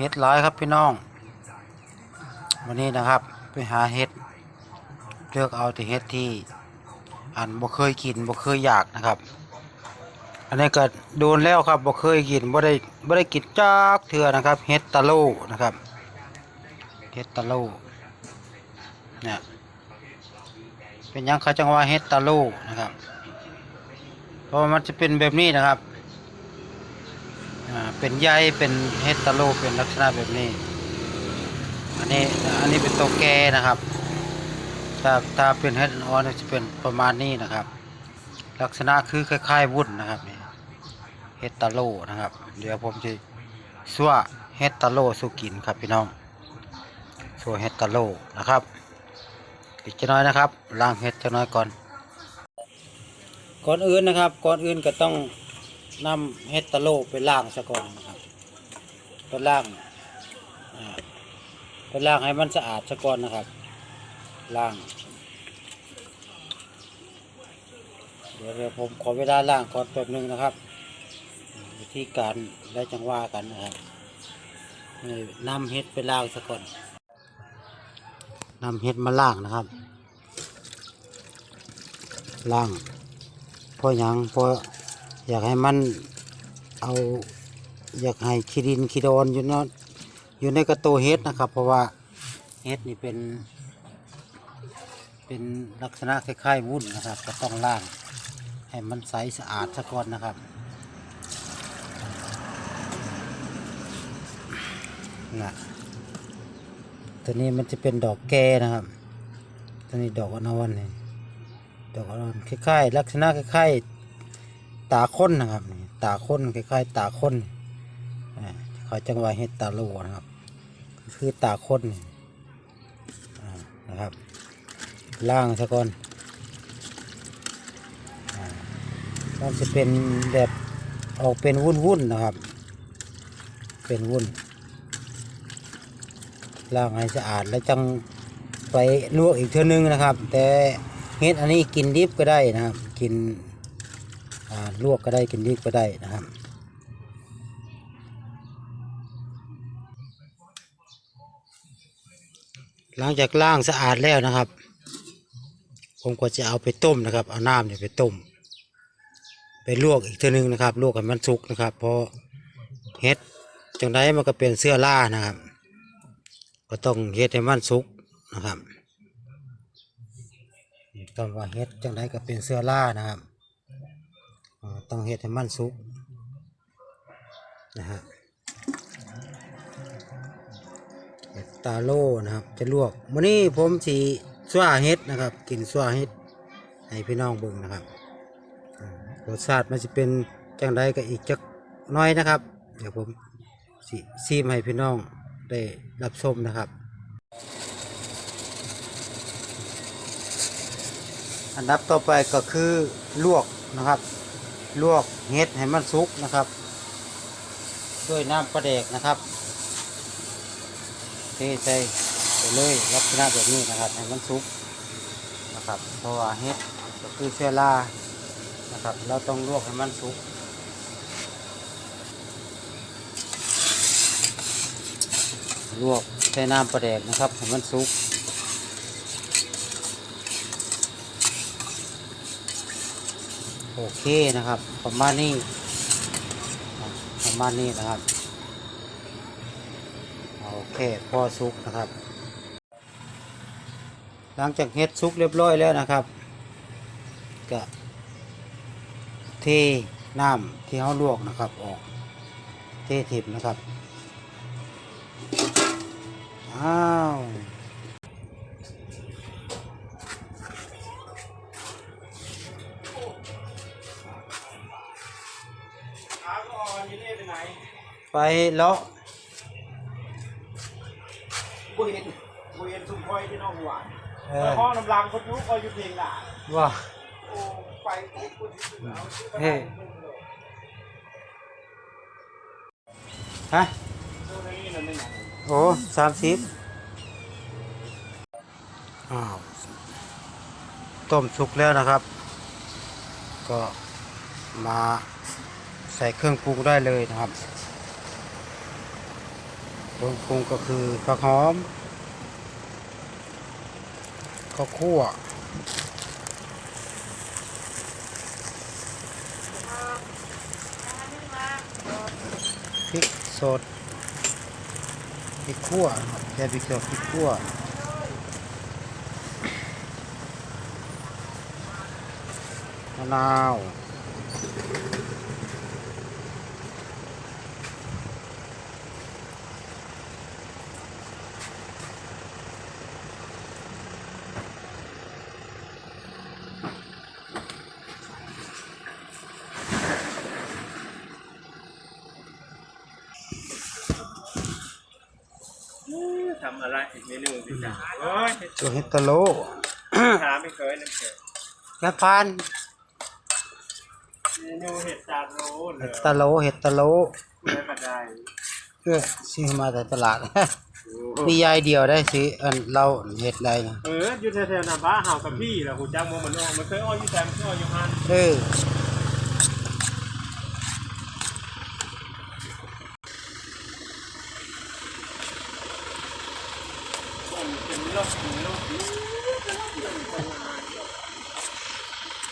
เฮ็ดหลายครับพี่น้อง วันนี้นะครับไปหาเฮ็ดเลือกเอาแต่เฮ็ดที่อันบ่เคยกินบ่เคยอยากนะครับ อันนี้ก็โดนแล้วครับบ่เคยกินบ่ได้บ่ได้กินจักเทื่อนะครับเฮ็ดตะโลนะครับเฮ็ดตะโลเนี่ยเป็นยังเขาจังว่าเฮ็ดตะโลนะครับเพราะมันจะเป็นแบบนี้นะครับ เป็นใยเป็นเฮตาโลเป็นลักษณะแบบนี้ อันนี้อันนี้เป็นตัวแกนะครับ ถ้าถ้าเป็นเฮดออนจะเป็นประมาณนี้นะครับ ลักษณะคือคล้ายๆ วุ้นนะครับนี่เฮตาโลนะครับ เดี๋ยวผมจะสั่วเฮตาโลสุกินครับพี่น้องสั่วเฮตาโลนะครับอีกจะน้อยนะครับล้างเฮดจะน้อยก่อน ก่อนอื่นนะครับ ก่อนอื่นก็ต้อง นำเฮตาโลไปล้างซะก่อนนะครับไปล้างไปล้างให้มันสะอาดซะก่อนนะครับล้าง เดี๋ยวเดี๋ยวผมขอเวลาล้างก่อนแป๊บหนึงนะครับ วิธีการได้จังว่ากันนะครับนำเฮ็ดไปล้างซะก่อนนำเฮ็ดมาล้างนะครับล้างพราะหยังพราะ อยากให้มันเอา อยากให้ขี้ดินขี้ดอนอยู่เนาะอยู่ในกระโตเฮ็ดนะครับ เพราะว่าเฮ็ดนี่เป็น เป็นลักษณะคล้ายๆวุ้นนะครับ ก็ต้องล้างให้มันใสสะอาดซะก่อนนะครับนะตัวนี้มันจะเป็นดอกแกนะครับ ตัวนี้ดอกอนอนนี่ดอกอรอนคล้ายๆลักษณะคล้ายๆ ตาค้นนะครับ ตาค้นคล้ายๆตาค้นเขาจังหวะเฮ็ดตาโลนะครับ คือตาค้นนะครับ ล่างซะก่อนมันจะเป็นแบบออกเป็นวุ่นๆนะครับ เป็นวุ่นล่างให้สะอาดแล้วจังไปลวกอีกเท่านึงนะครับ แต่เฮ็ดอันนี้กินดิบก็ได้นะครับ กิน ลวกก็ได้กินดิบก็ได้นะครับหลังจากล้างสะอาดแล้วนะครับ ผมก็จะเอาไปต้มนะครับ เอาน้ำเนี่ยไปต้ม ไปลวกอีกท่านึงนะครับ ลวกให้มันสุกนะครับ เพราะเฮ็ดจังไดมันก็เป็นเสื้อล่านะครับ ก็ต้องเฮ็ดให้มันสุกนะครับต้องว่าเฮ็ดจังไดก็เป็นเสื้อล่านะครับ ต้องเฮ็ดให้มันสุกนะฮะเฮ็ดตาโลนะครับ จะลวกมื้อนี้ผมสีสว่าเฮ็ดนะครับ กินสว่าเฮ็ดให้พี่น้องเบิ่งนะครับรสชาติมันจะเป็นจังไดก็อีกจักน้อยนะครับ เดี๋ยวผมสซีมให้พี่น้องได้รับชมนะครับ อันดับต่อไปก็คือลวกนะครับ ลวกเห็ดให้มันสุกนะครับ ด้วยน้ำปลาแดกนะครับเทใส่ไปเลยลักษณะแบบนี้นะครับให้มันสุกนะครับเพราะว่าเห็ดก็คือเชื้อรานะครับ เราต้องลวกให้มันสุกลวกใส่น้ำปลาแดกนะครับให้มันสุก โอเคนะครับ ประมาณนี้ประมาณนี้นะครับโอเคพอสุกนะครับ หลังจากเฮ็ดสุกเรียบร้อยแล้วนะครับก็เทน้ำที่เขาลวกนะครับออกเทถิบนะครับอ้าว ไปไหนไปเลาะกูเห็นกูเห็นสุ่มคอยที่น้องหวานเอไปอห้องน้ำลังเขายุคคอยอยู่เพียงหนาว่าโอ้ไปเอ๊ะกูที่สุดเอาชื่อไปเฮ้ให้มึงเลยฮะตัวนี้นั่นไม่หนักโอ้สามสิบอ้าวต้มสุกแล้วนะครับ ก็มา ใส่เครื่องปรุงได้เลยนะครับเครื่องปรุงก็คือผักหอมข้าวคั่วพริกสดพริกขั่วแค่พริกสดพริกขั่วมะนาว ทำอะไรอีกเมนูสิจ้าโอ้ยตัวเฮดตะโลถามไม่เคยนั่นเกิดยาพานเมนูเห็ดจานโน้นเลเห็ยดตะโลเห็ดตะโลเพื่อมาได้เพื่อซื้อมาจากตลาดมียายเดียวได้ซื้ออันเราเห็ดใดนะเอออยู่แถวๆน้ำบ้าเห่ากับพี่แล้วกูจ้างโมมันออกมันเคยอ้อยอยู่แซมเคยอ้อยอยู่ฮันเออ เป็นโรคเป็นโรค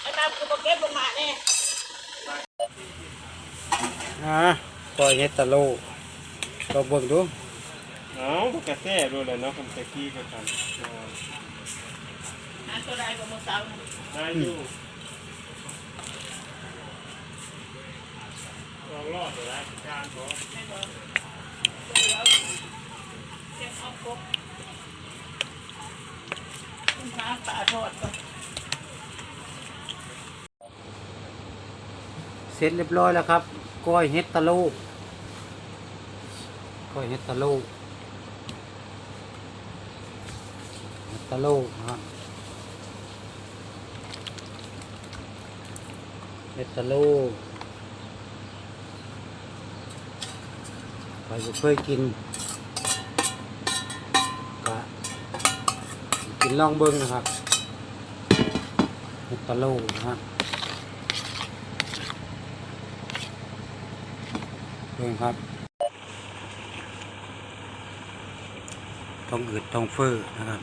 ไอ้ตามกูมาเก็บลงมาเนี่ยอะปล่อยเห็ดตะโลเราเบิ่งดูเอ้าพวกกระแซ่ด้วยเลยเนาะคนตะกี้ก็ทำอันตัวใดก็มาเสาร์ได้อยู่ลองรอดเลยนะจานขอไม่บอกเก็บเอาครบคุณพาปลา ทอดก่อนเสร็จเรียบร้อยแล้วครับก้อยเห็ดตะโลก้อยเห็ดตะโลเห็ดตะโลนะครับเห็ดตะโลใครบ่เคยกินก็กินลองเบิ้งนะครับ เห็ดตะโลนะครับเบิ่งครับท้องอืดท้องเฟ้อนะครับ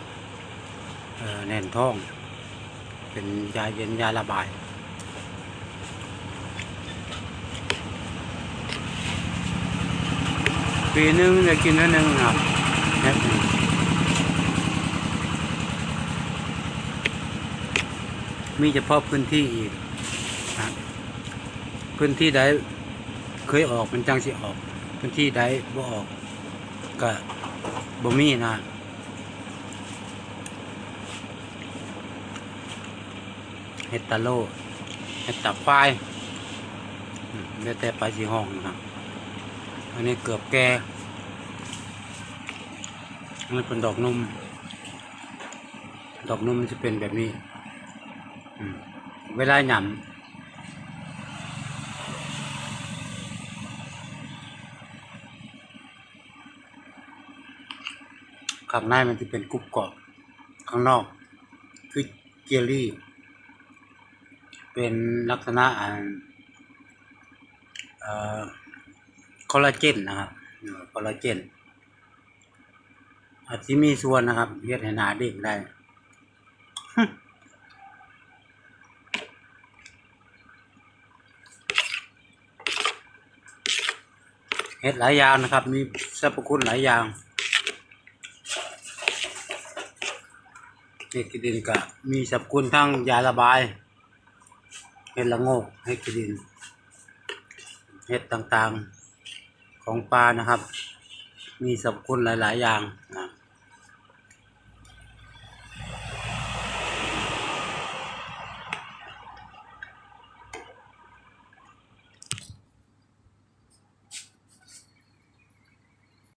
เอ่อแน่นท้อง เป็นยาเย็นยาระบายปีหนึงจะกินเท่านึงครับแค่นี้ มีเฉพาะพื้นที่อีกนะพื้นที่ใดเคยออกมันจังสิออก พื้นที่ใดบ่ออกก็บ่มีนะเฮตะโลเฮตับไฟอืมแล้วแต่ไปสิห้องนะอันนี้เกือบแก่อันนี้เป็นดอกนุ่ม ดอกนุ่มมันจะเป็นแบบนี้ เวลาหยำข้างในมันจะเป็นกรุบกรอบข้างนอก คือเจลลี่ เป็นลักษณะอันเอ่อคอลลาเจนนะครับคอลลาเจนอาจจะมีส่วนนะครับเฮ็ดให้หนาเด็กได้ เห็ดหลายอย่างนะครับ มีสรรพคุณหลายอย่างเห็ดกิดินก็มีสรรพคุณทั้งยาระบาย เห็ดละโงกเห็ดกิดิน เห็ดต่างๆของปลานะครับ มีสรรพคุณหลาย ๆ อย่างนะ